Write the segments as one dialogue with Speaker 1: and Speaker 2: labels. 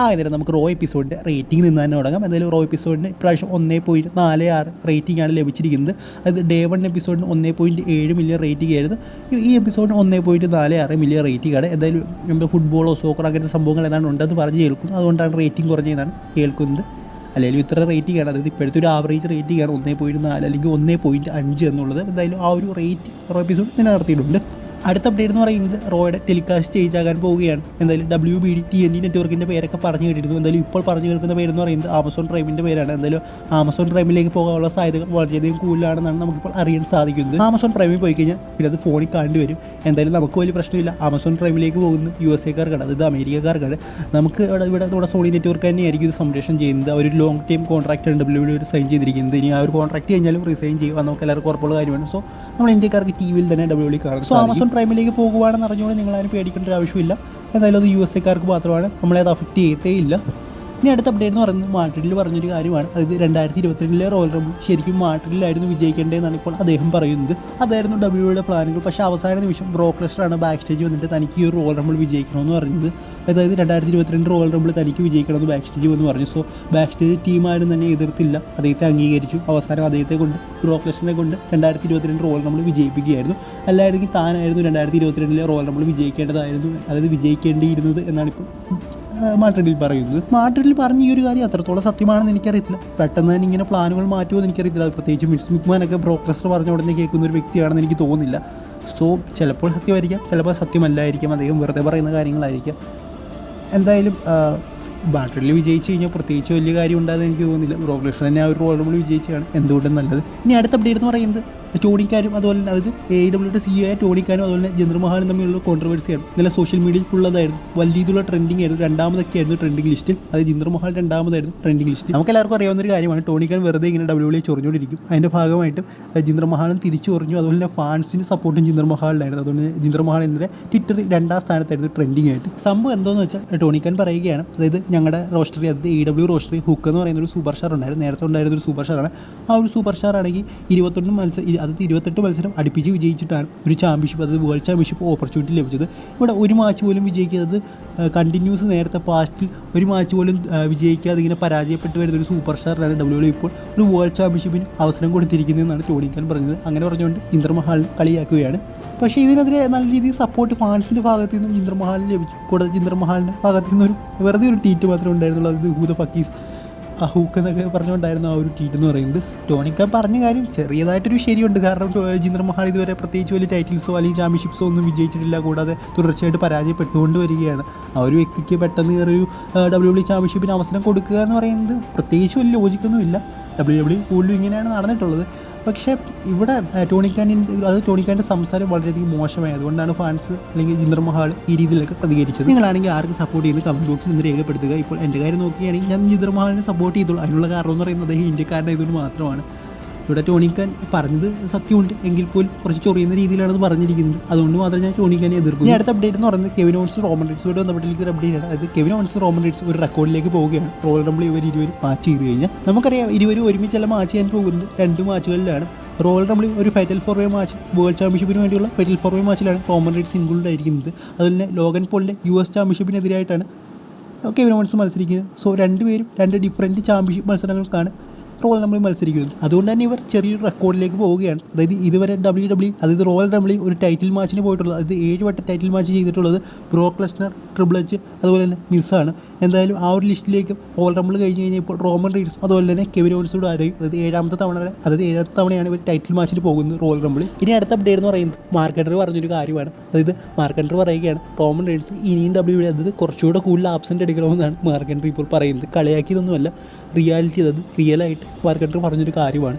Speaker 1: ആയതിനാൽ നമുക്ക് raw എപ്പിസോഡിന്റെ rating നിന്ന് തന്നെ തുടങ്ങാം. എന്തായാലും റോ എപ്പിസോഡിന് ഇപ്രാവശ്യം ഒന്നേ പോയിന്റ് നാല് ആറ് റേറ്റിംഗ് ആണ് ലഭിച്ചിരിക്കുന്നത്. അത് ഡേ വൺ എപ്പിസോഡിന് ഒന്നേ പോയിന്റ് ഏഴ് മില്യൺ റേറ്റിംഗ് ആയിരുന്നു. ഈ- എപ്പിസോഡിന് ഒന്നേ പോയിന്റ് നാല് ആറ് മില്യൺ റേറ്റിംഗ് ആണ്. എന്തായാലും നമ്മുടെ ഫുട്ബോളോ സോക്കറോ അങ്ങനത്തെ സംഭവങ്ങൾ ഏതാണ്ട് ഉണ്ടെന്ന് പറഞ്ഞ് കേൾക്കുന്നു. അതുകൊണ്ടാണ് റേറ്റിംഗ് കുറഞ്ഞതെന്നാണ് കേൾക്കുന്നത്. അല്ലെങ്കിൽ ഇത്ര റേറ്റിംഗ് ആണ്. അതായത് ഇപ്പോഴത്തെ ഒരു ആവറേജ് റേറ്റിംഗ് ആണ് ഒന്നേ പോയിന്റ് നാല് അല്ലെങ്കിൽ ഒന്നേ പോയിന്റ് അഞ്ച് എന്നുള്ളത്. എന്തായാലും ആ ഒരു റേറ്റ് എപ്പിസോഡ് നിലനിർത്തിയിട്ടുണ്ട് അടുത്ത അപ്ഡേറ്റ് എന്ന് പറയുന്നത് റോയുടെ ടെലികാസ്റ്റ് ചേഞ്ച് ആകാൻ പോവുകയാണ്. എന്തായാലും W B D T N D നെറ്റ്വർക്കിന്റെ പേരൊക്കെ പറഞ്ഞു കേട്ടിരുന്നു. എന്തായാലും ഇപ്പോൾ പറഞ്ഞു കേൾക്കുന്ന പേരെന്ന് പറയുന്നത് ആമസോൺ പ്രൈമിന്റെ പേരാണ്. എന്തായാലും ആമസോൺ പ്രൈമിലേക്ക് പോകാനുള്ള സാധ്യത വളരെയധികം കൂടുതലാണെന്നാണ് നമുക്കിപ്പോൾ അറിയാൻ സാധിക്കുന്നത്. ആമസോൺ പ്രൈമിൽ പോയി കഴിഞ്ഞാൽ പിന്നെ അത് ഫോണിൽ കണ്ടു വരും. എന്തായാലും നമുക്ക് വലിയ പ്രശ്നമില്ല. ആമസോൺ പ്രൈമിലേക്ക് പോകുന്ന യു എസ് എക്കാർക്കാണ് അതായത് അമേരിക്കക്കാർക്കാണ്. നമുക്ക് ഇവിടെ ഇവിടെ നമ്മുടെ സോണി നെറ്റ്വർക്ക് തന്നെയായിരിക്കും ഇത് സംരക്ഷണം ചെയ്യുന്നത്. അവർ ലോങ് ടൈം കോൺട്രാക്ട് ആണ് ഡബ്ല്യു ഡി സൈൻ ചെയ്തിരിക്കുന്നത്. ഇനി ആ ഒരു കോൺട്രാക്ട് കഴിഞ്ഞാലും റിസൈൻ ചെയ്യുക. നമുക്ക് എല്ലാവർക്കും ഉറപ്പുള്ള കാര്യമാണ്. സോ നമ്മൾ ഇന്ത്യക്കാർക്ക് ടി വിയിൽ തന്നെ ഡബ്ല്യു ഡി കാണും. സോ ആമസോൺ പ്രൈമിലേക്ക് പോകുവാണെന്ന് അറിഞ്ഞുകൊണ്ട് നിങ്ങൾ അതിന് പേടിക്കേണ്ട ഒരു ആവശ്യമില്ല. എന്തായാലും അത് യു എസ് എക്കാർക്ക് മാത്രമാണ്. നമ്മളെ അത് അഫക്റ്റ് ചെയ്യത്തേ ഇല്ല. ഇനി അടുത്ത അപ്ഡേറ്റ് എന്ന് പറയുന്നത് മാട്രിഡിൽ പറഞ്ഞൊരു കാര്യമാണ്. അതായത് രണ്ടായിരത്തി ഇരുപത്തിരണ്ടിലെ റോയൽ റംബിൾ ശരിക്കും മാട്രിഡിലായിരുന്നു വിജയിക്കേണ്ടതെന്നാണ് ഇപ്പോൾ അദ്ദേഹം പറയുന്നത്. അതായിരുന്നു ഡബ്ല്യുയുടെ പ്ലാനുകൾ. പക്ഷേ അവസാന നിമിഷം ബ്രോക്ലസ്റ്ററാണ് ബാക്ക് സ്റ്റേജ് വന്നിട്ട് തനിക്ക് ഈ റോയൽ റംബിൾ വിജയിക്കണമെന്ന് പറയുന്നത് അതായത് രണ്ടായിരത്തി ഇരുപത്തിരണ്ട് റോയൽ റംബിൾ തനിക്ക് വിജയിക്കണമെന്ന് ബാക്ക് സ്റ്റേജ് വന്ന് പറഞ്ഞു. സോ ബാക്ക് സ്റ്റേജ് ടീമാരും തന്നെ എതിർത്തില്ല. അദ്ദേഹത്തെ അംഗീകരിച്ചു. അവസാനം അദ്ദേഹത്തെ കൊണ്ട് ബ്രോക്ലസ്റ്ററിനെ കൊണ്ട് രണ്ടായിരത്തി ഇരുപത്തിരണ്ട് റോയൽ റംബിൾ വിജയിപ്പിക്കുകയായിരുന്നു. അല്ലായിരുന്നെങ്കിൽ താനായിരുന്നു രണ്ടായിരത്തി ഇരുപത്തിരണ്ടിലെ റോയൽ റംബിൾ വിജയിക്കേണ്ടതായിരുന്നു. അതായത് വിജയിക്കേണ്ടിയിരുന്നത് എന്നാണ് ഇപ്പോൾ മാട്രിഡിൽ പറയുന്നത്. മാട്രിഡിൽ പറഞ്ഞ ഈ ഒരു കാര്യം അത്രത്തോളം സത്യമാണെന്ന് എനിക്കറിയത്തില്ല. പെട്ടെന്ന് തന്നെ ഇങ്ങനെ പ്ലാനുകൾ മാറ്റുമോ എന്ന് എനിക്കറിയത്തില്ല പ്രത്യേകിച്ച് മിഡ്സ് മിക്മാനൊക്കെ ബ്രോക്കസ്റ്റർ പറഞ്ഞ ഉടനെ കേൾക്കുന്ന ഒരു വ്യക്തിയാണെന്ന് എനിക്ക് തോന്നുന്നില്ല. സോ ചിലപ്പോൾ സത്യമായിരിക്കാം ചിലപ്പോൾ സത്യമല്ലായിരിക്കാം. അദ്ദേഹം വെറുതെ പറയുന്ന കാര്യങ്ങളായിരിക്കാം. എന്തായാലും ബാറ്ററിൽ വിജയിച്ച് കഴിഞ്ഞാൽ പ്രത്യേകിച്ച് വലിയ കാര്യം ഉണ്ടാകുന്ന എനിക്ക് തോന്നുന്നില്ല. ബ്രോക്ലസ്റ്റർ തന്നെ ആ ഒരു റോൾ വിജയിച്ചാണ് എന്തുകൊണ്ടും നല്ലത്. ഇനി അടുത്ത അപ്ഡേറ്റ് എന്ന് പറയുന്നത് ടോണിക്കാരും അതുപോലെ തന്നെ അതായത് എ ഡബ്ല്യൂടെ സി ആയ ടോണിക്കാനും അതുപോലെ തന്നെ ചന്ദ്രമഹാലും തമ്മിലുള്ള കോൺട്രവേഴ്സിയാണ് നല്ല സോഷ്യൽ മീഡിയയിൽ ഫുൾ അതായിരുന്നു. വലിയ രീതിയിലുള്ള ട്രെൻഡിങ് ആയിരുന്നു. രണ്ടാമതൊക്കെ ആയിരുന്നു ട്രെൻഡിങ് ലിസ്റ്റിൽ അത് ജിന്ദ്രമഹാൽ രണ്ടാമതായിരുന്നു ട്രെൻഡിങ് ലിസ്റ്റ് നമുക്ക് എല്ലാവർക്കും അറിയാവുന്ന ഒരു കാര്യമാണ് ടോണിക്കാൻ വെറുതെ ഇങ്ങനെ ഡബ്ല്യു ചൊറിഞ്ഞുകൊണ്ടിരിക്കും അതിന്റെ ഭാഗമായിട്ടും ജിന്ദ്രമഹാലും തിരിച്ചു പറഞ്ഞു അതുപോലെ തന്നെ ഫാൻസിന് സപ്പോർട്ടും ജിന്ദ്രമഹാലിലായിരുന്നു അതുകൊണ്ട് ജിന്ദ്രമഹാൽ ഇന്നലെ ട്വിറ്ററിൽ രണ്ടാം സ്ഥാനത്തായിരുന്നു ട്രെൻഡിങ് ആയിട്ട്. സംഭവം എന്തോന്ന് വെച്ചാൽ ടോണിക്കാൻ പറയുകയാണ് അതായത് ഞങ്ങളുടെ റോസ്റ്ററി അതായത് ഇ ഡബ്ല്യു റോസ്റ്ററി ഹുക്ക് എന്ന് പറയുന്ന ഒരു സൂപ്പർ സ്റ്റാർ ഉണ്ടായിരുന്നു. നേരത്തെ ഉണ്ടായിരുന്ന ഒരു സൂപ്പർ സ്റ്റാറാണ് ആ ഒരു സൂപ്പർ സ്റ്റാർ ആണെങ്കിൽ ഇരുപത്തൊന്ന് മത്സരം അതായത് ഇരുപത്തെട്ട് മത്സരം അടുപ്പിച്ച് വിജയിച്ചിട്ടാണ് ഒരു ചാമ്പ്യൻഷിപ്പ് അതായത് വേൾഡ് ചാമ്പ്യൻഷിപ്പ് ഓപ്പർച്യൂണിറ്റി ലഭിച്ചത്. ഇവിടെ ഒരു മാച്ച് പോലും വിജയിക്കാതെ കണ്ടിന്യൂസ് നേരത്തെ പാസ്റ്റിൽ ഒരു മാച്ച് പോലും വിജയിക്കാതെ ഇങ്ങനെ പരാജയപ്പെട്ട് വരുന്ന ഒരു സൂപ്പർ സ്റ്റാറാണ് ഡബ്ല്യു ഇപ്പോൾ ഒരു വേൾഡ് ചാമ്പ്യൻഷിപ്പിന് അവസരം കൊടുത്തിരിക്കുന്നതെന്നാണ് ടോണിക്കാൻ പറഞ്ഞത്. അങ്ങനെ പറഞ്ഞുകൊണ്ട് ജിന്ദർ മഹാൽ കളിയാക്കുകയാണ്. പക്ഷേ ഇതിനെതിരെ നല്ല രീതിയിൽ സപ്പോർട്ട് ഫാൻസിന്റെ ഭാഗത്തു നിന്നും ജിന്ദർ മഹാലിന് ലഭിച്ചു. കൂടാതെ ജിന്ദർ മഹാലിന്റെ ഭാഗത്തു നിന്നൊരു വെറുതെ ഒരു ട്വീറ്റ് മാത്രമേ ഉണ്ടായിരുന്നുള്ളൂ. അത് ഹൂദ ഫക്കീസ് ആ ഹൂക്ക് എന്നൊക്കെ പറഞ്ഞുകൊണ്ടായിരുന്നു ആ ഒരു ട്വീറ്റ് എന്ന് പറയുന്നത്. ടോണിക്ക പറഞ്ഞ കാര്യം ചെറിയതായിട്ടൊരു ശരിയുണ്ട്. കാരണം ജിന്ദർ മഹാൽ ഇതുവരെ പ്രത്യേകിച്ച് വലിയ ടൈറ്റിൽസോ അല്ലെങ്കിൽ ചാമ്പ്യൻഷിപ്സോ ഒന്നും വിജയിച്ചിട്ടില്ല. കൂടാതെ തുടർച്ചയായിട്ട് പരാജയപ്പെട്ടുകൊണ്ട് വരികയാണ്. ആ ഒരു വ്യക്തിക്ക് പെട്ടെന്ന് ഒരു ഡബ്ല്യു ഡബ്ല്യു ചാമ്പ്യൻഷിപ്പിന് അവസരം കൊടുക്കുക എന്ന് പറയുന്നത് പ്രത്യേകിച്ച് വലിയ ലോജിക്കൊന്നുമില്ല ഡബ്ല്യു ഡബ്ല്യു കൂടുതലും ഇങ്ങനെയാണ് നടന്നിട്ടുള്ളത്. പക്ഷേ ഇവിടെ ടോണിക്കാനിന്റെ അത് ടോണിക്കാന്റെ സംസാരം വളരെയധികം മോശമായി. അതുകൊണ്ടാണ് ഫാൻസ് അല്ലെങ്കിൽ ജിന്ദർ മഹാൾ ഈ രീതിയിലൊക്കെ പ്രതികരിച്ചത്. നിങ്ങളാണെങ്കിൽ ആർക്ക് സപ്പോർട്ട് ചെയ്യുന്നത് കമന്റ് ബോക്സിൽ നിന്ന് രേഖപ്പെടുത്തുക. ഇപ്പോൾ എന്റെ കാര്യം നോക്കുകയാണെങ്കിൽ ഞാൻ ജിന്ദർ മഹാളിനെ സപ്പോർട്ട് ചെയ്തോളൂ അതിനുള്ള കാരണം എന്ന് പറയുന്നത് അദ്ദേഹം ഇന്ത്യക്കാരനായതുകൊണ്ട് മാത്രമാണ്. ഇവിടെ ടോണിക്കാൻ പറഞ്ഞത് സത്യമുണ്ട്. എങ്കിൽ പോലും കുറച്ച് ചൊറിയുന്ന രീതിയിലാണ് പറഞ്ഞിരിക്കുന്നത്. അതുകൊണ്ട് മാത്രം ഞാൻ ടോണിക്കാനെ എതിർക്കും അടുത്ത അപ്ഡേറ്റ് എന്ന് പറയുന്നത് കെവിൻ ഓൺസ് റോമൻ റൈറ്റ്സുമായിട്ട് ഒരു അപ്ഡേറ്റ് ആണ്. അതായത് കെവിൻ ഓൺസ് റോമൻ റൈറ്റ്സ് ഒരു റെക്കോർഡിലേക്ക് പോവുകയാണ്. റോൾ റംബിൾ ഇവർ ഇരുവരും മാച്ച് ചെയ്ത് കഴിഞ്ഞാൽ നമുക്കറിയാം ഇരുവരും ഒരുമിച്ചല്ല മാച്ച് ചെയ്യാൻ പോകുന്നത്. രണ്ട് മാച്ചുകളിലാണ് റോയൽ റംബിൾ ഒരു fatal four way match world ചാമ്പ്യൻഷിപ്പിന് വേണ്ടിയുള്ള ഫൈറ്റൽ ഫോർ വേ മാച്ചിലാണ് റോമൻ റൈറ്റ്സ് ഇൻക്ലൂഡ് ആയിരിക്കുന്നത്. അതുപോലെ തന്നെ ലോഗൻ പോളിന്റെ യു എസ് ചാമ്പ്യൻഷിപ്പിനെതിരായിട്ടാണ് കെവിൻ ഓൺസ് മത്സരിക്കുന്നത്. സോ രണ്ടുപേരും രണ്ട് ഡിഫറന്റ് ചാമ്പ്യൻഷിപ്പ് മത്സരങ്ങൾക്കാണ് റോയൽ റംബിൾ മത്സരിക്കുന്നത് അതുകൊണ്ട് തന്നെ ഇവർ ചെറിയൊരു റെക്കോർഡിലേക്ക് പോവുകയാണ്. അതായത് ഇതുവരെ ഡബ്ല്യു ഡബ്ല്യു അതായത് റോയൽ റംബിളി ഒരു ടൈറ്റിൽ മാച്ചിന് പോയിട്ടുള്ളത് അതായത് ഏഴ് വട്ടം ടൈറ്റിൽ മാച്ച് ചെയ്തിട്ടുള്ളത് ബ്രോക്ക് ലെസ്നർ ട്രിപ്പിൾ എച്ച് അതുപോലെ തന്നെ മിസ്സാണ് എന്തായാലും ആ ഒരു ലിസ്റ്റിലേക്ക് റോയൽ റംബിൾ കഴിഞ്ഞ് കഴിഞ്ഞാൽ ഇപ്പോൾ റോമൻ റീഡ്സും അതുപോലെ തന്നെ കെവിൻ ഓൺസോട് ആരെയും. അതായത് ഏഴാമത്തെ തവണ അതായത് ഏഴാമത്തെ തവണയാണ് ഇവർ ടൈറ്റിൽ മാച്ചിന് പോകുന്നത് റോയൽ റംബിൾ ഇനി അടുത്ത അപ്ഡേറ്റ് എന്ന് പറയുന്നത് മാർക്കറ്റർ പറഞ്ഞൊരു കാര്യമാണ്. അതായത് മാർക്കറ്റർ പറയുകയാണ് റോമൻ റീഡ്സ് ഇനിയും ഡബ്ല്യു അതായത് കുറച്ചുകൂടെ കൂടുതൽ ആബ്സെന്റ് എടുക്കണമെന്നാണ് മാർക്കറ്റർ ഇപ്പോൾ പറയുന്നത്. കളിയാക്കിയതൊന്നുമല്ല റിയാലിറ്റി അതായത് റിയലായിട്ട് മാർക്കറ്റർ പറഞ്ഞൊരു കാര്യമാണ്.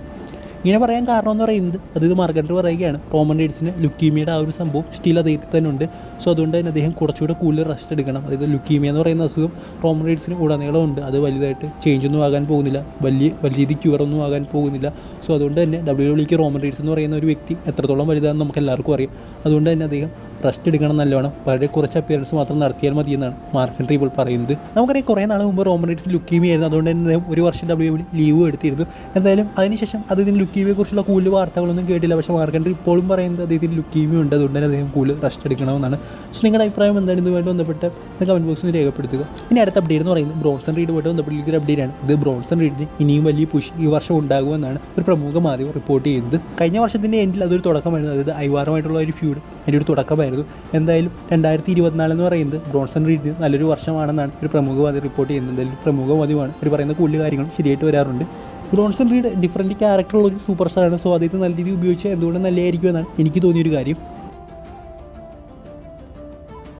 Speaker 1: ഇങ്ങനെ പറയാൻ കാരണം എന്ന് പറയുന്നത് അതായത് മാർക്കറ്റർ പറയുകയാണ്. റോമൻ റൈഡ്സിന് ലുക്കീമിയുടെ ആ ഒരു സംഭവം സ്റ്റിൽ അദ്ദേഹത്തിൽ തന്നെ ഉണ്ട്. സോ അതുകൊണ്ട് തന്നെ അദ്ദേഹം കുറച്ചുകൂടെ കൂടുതൽ റെസ്റ്റ് എടുക്കണം. അതായത് ലുക്കീമിയ എന്ന് പറയുന്ന അസുഖം റോമൻ റൈഡ്സിന് ഉടനീളം ഉണ്ട്. അത് വലുതായിട്ട് ചേഞ്ച് ഒന്നും ആകാൻ പോകുന്നില്ല. വലിയ വലിയ രീതി ക്യൂർ ഒന്നും ആകാൻ പോകുന്നില്ല. സോ അതുകൊണ്ട് തന്നെ ഡബ്ല്യു ഡബ്ല്യൂക്ക് റോമൻ റൈഡ്സ് എന്ന് പറയുന്ന ഒരു വ്യക്തി എത്രത്തോളം വലുതാണെന്ന് നമുക്ക് എല്ലാവർക്കും അറിയാം. അതുകൊണ്ട് തന്നെ അദ്ദേഹം റെസ്റ്റ് എടുക്കണം നല്ലോണം. വളരെ കുറച്ച് അപ്പിയറൻസ് മാത്രം നടത്തിയാൽ മതി എന്നാണ് മാർക്കൻ ഇപ്പോൾ പറയുന്നത്. നമുക്കറിയാം കുറേ നാൾ മുമ്പ് റോമൻ റൈറ്റ്സ് ലുക്കീമിയായിരുന്നു അതുകൊണ്ട് തന്നെ ഒരു വർഷം ഡബ്ല്യു ലീവ് എടുത്തിരുന്നു. എന്തായാലും അതിനുശേഷം അദ്ദേഹത്തിന് ലുക്കീമിയെ കുറിച്ചുള്ള കൂടുതൽ വാർത്തകളൊന്നും കേട്ടില്ല. പക്ഷേ മാർക്കൻ ഇപ്പോഴും പറയുന്നത് അദ്ദേഹത്തിന് ലുക്കീമിയ ഉണ്ട്. അതുകൊണ്ട് തന്നെ അദ്ദേഹം കൂടുതൽ റെസ്റ്റ് എടുക്കണമെന്നാണ്. പക്ഷേ നിങ്ങളുടെ അഭിപ്രായം എന്താണ്? ഇതുമായിട്ട് ബന്ധപ്പെട്ട് കമന്റ് ബോക്സിൽ രേഖപ്പെടുത്തുക. ഇനി അടുത്ത അപ്ഡേറ്റ് എന്ന് പറയുന്നത് ബ്രോൺസൺ റീഡുമായിട്ട് ബന്ധപ്പെട്ടുള്ള അപ്ഡേറ്റ് ആണ്. ഇത് ബ്രോൺസൺ റീഡിന് ഇനിയും വലിയ പുഷ് ഈ വർഷം ഉണ്ടാകുമെന്നാണ് ഒരു പ്രമുഖ മാധ്യമം റിപ്പോർട്ട് ചെയ്യുന്നത്. കഴിഞ്ഞ വർഷത്തിന്റെ എൻഡിൽ അതൊരു തുടക്കമായിരുന്നു. അതായത് ഐവാറുമായിട്ടുള്ള ഒരു ഫ്യൂഡ് അതിന്റെ ഒരു തുടക്കമായിരുന്നു. എന്തായാലും രണ്ടായിരത്തി ഇരുപത്തിനാല് എന്ന് പറയുന്നത് ബ്രോൺസൺ റീഡ് നല്ലൊരു വർഷമാണെന്നാണ് ഒരു പ്രമുഖ മാധ്യമം റിപ്പോർട്ട് ചെയ്യുന്നത്. എന്തായാലും പ്രമുഖ മാധ്യമമാണ് അവർ പറയുന്ന കൂടുതൽ കാര്യങ്ങളും ശരിയായിട്ട് വരാറുണ്ട്. ബ്രോൺസൺ റീഡ് ഡിഫറന്റ് ക്യാരക്ടറുള്ള ഒരു സൂപ്പർ സ്റ്റാറാണ് സോ അദ്ദേഹത്തെ നല്ല രീതിയിൽ ഉപയോഗിച്ചാൽ എന്തുകൊണ്ട് നല്ലതായിരിക്കും എന്നാണ് എനിക്ക് തോന്നിയൊരു കാര്യം.